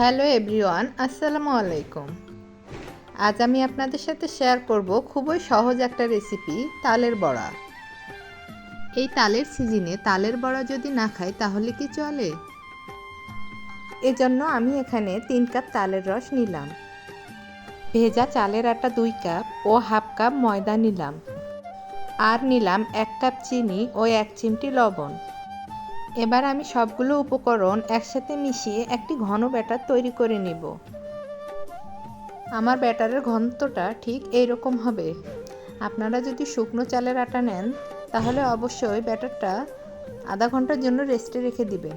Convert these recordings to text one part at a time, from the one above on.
Hello everyone, আসসালামু আলাইকুম। আজ আমি আপনাদের সাথে শেয়ার করব খুবই সহজ একটা রেসিপি, তালের বড়া। এই তালের সিজনে তালের বড়া যদি না খাই তাহলে কি চলে? এজন্য আমি এখানে তিন কাপ তালের রস নিলাম। ভেজা চালের আটা দুই কাপ ও হাফ কাপ ময়দা নিলাম। আর নিলাম এক কাপ চিনি ও এক চিমটি লবণ। এবার আমি সবগুলো উপকরণ একসাথে মিশিয়ে একটি ঘন ব্যাটার তৈরি করে নিব। আমার ব্যাটারের ঘনত্বটা ঠিক এই রকম হবে। আপনারা যদি শুকনো চালের আটা নেন, তাহলে অবশ্যই ব্যাটারটা আধা ঘণ্টার জন্য রেস্টে রেখে দিবেন।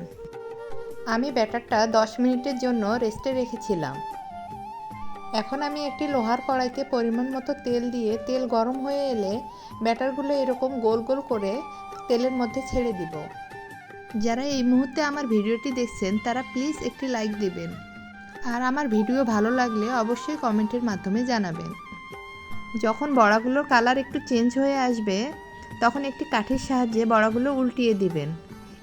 আমি ব্যাটারটা দশ মিনিটের জন্য রেস্টে রেখেছিলাম। এখন আমি একটি লোহার কড়াইতে পরিমাণ মতো তেল দিয়ে তেল গরম হয়ে এলে ব্যাটারগুলো এরকম গোল গোল করে তেলের মধ্যে ছেড়ে দিব। যারা এই মুহূর্তে আমার ভিডিওটি দেখছেন, তারা প্লিজ একটি লাইক দিবেন। আর আমার ভিডিও ভালো লাগলে অবশ্যই কমেন্টের মাধ্যমে জানাবেন। যখন বড়াগুলোর কালার একটু চেঞ্জ হয়ে আসবে, তখন একটি কাঠির সাহায্যে বড়াগুলো উল্টিয়ে দিবেন।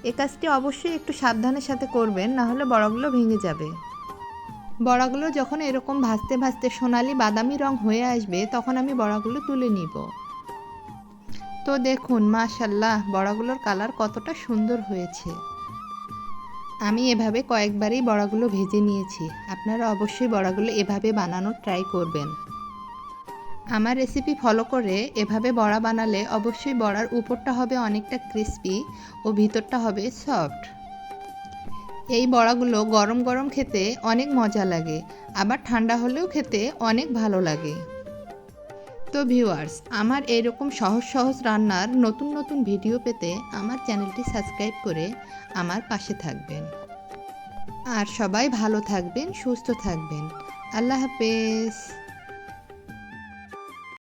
এ কাজটি অবশ্যই একটু সাবধানের সাথে করবেন, না হলে বড়াগুলো ভেঙে যাবে। বড়াগুলো যখন এরকম ভাজতে ভাজতে সোনালি বাদামি রং হয়ে আসবে, তখন আমি বড়াগুলো তুলে নিব। তো দেখুন, মাশাল্লাহ, বড়াগুলোর কালার কতটা সুন্দর হয়েছে। আমি এভাবে কয়েকবারই বড়াগুলো ভেজে নিয়েছি। আপনারা অবশ্যই বড়াগুলো এভাবে বানানোর ট্রাই করবেন। আমার রেসিপি ফলো করে এভাবে বড়া বানালে অবশ্যই বড়ার উপরটা হবে অনেকটা ক্রিস্পি ও ভিতরটা হবে সফট। এই বড়াগুলো গরম গরম খেতে অনেক মজা লাগে, আবার ঠান্ডা হলেও খেতে অনেক ভালো লাগে। তো ভিউয়ার্স আমার এরকম সহজ সহজ রান্নার নতুন নতুন ভিডিও পেতে আমার চ্যানেলটি সাবস্ক্রাইব করে আমার পাশে থাকবেন। আর সবাই ভালো থাকবেন, সুস্থ থাকবেন। আল্লাহ হাফেজ।